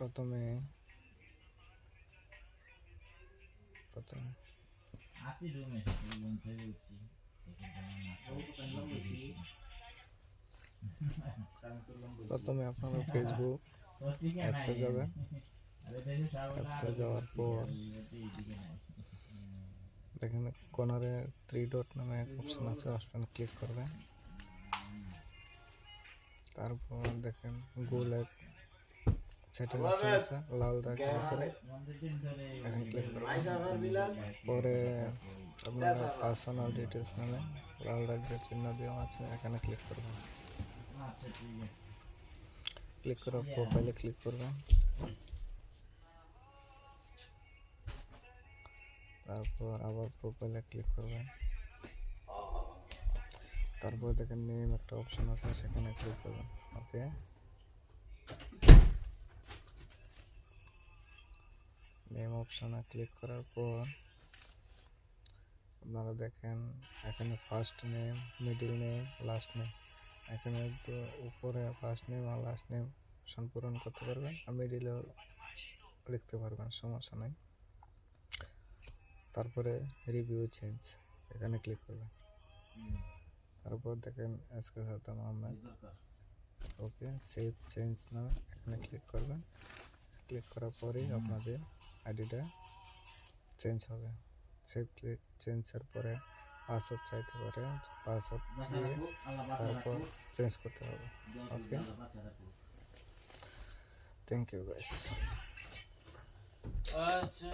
প্রথমে প্রথমে আসি রুমে রুম থেকে উঠছি প্রথমে আপনারা ফেসবুক অ্যাপসে যাবেন অ্যাপসে যাওয়ার পর দেখেন কর্নারে থ্রি ডট নামে এক অপশন আছে অপশন ক্লিক করবেন তারপর দেখেন গোল এক সেটিং অপশন আছে লাল দাগের ভিতরে এখানে ক্লিক করবেন পরে আপনারা পার্সোনাল ডিটেলস নামে লাল দাগের চিহ্ন দেওয়া আছে এখানে ক্লিক করবেন আচ্ছা ঠিক আছে ক্লিক করে প্রোফাইলে ক্লিক করবেন তারপর আবার প্রোফাইলে ক্লিক করবেন তারপর দেখেন নেম একটা অপশন আছে সেখানে ক্লিক করবেন ওকে নেম অপশনে ক্লিক করার পর আপনারা দেখেন, এখানে first name middle name last name এখানে উপরে ফার্স্ট নেম আর লাস্ট নেম অপশন পূরণ করতে পারবেন আর মিডিলেও লিখতে পারবেন, সমস্যা নাই। তারপরে রিভিউ চেঞ্জ এখানে ক্লিক করবেন। তারপর দেখেন SK Saddam Ahmed okay save change নামে এখানে ক্লিক করবেন। ক্লিক করার পরেই আপনাদের আইডিটা চেঞ্জ হবে সেভ ক্লিক চেঞ্জের পরে পাসওয়ার্ড চাইতে পারে পাসওয়ার্ড দিয়ে তারপর চেঞ্জ করতে হবে ওকে থ্যাংক ইউ গাইস আচ্ছা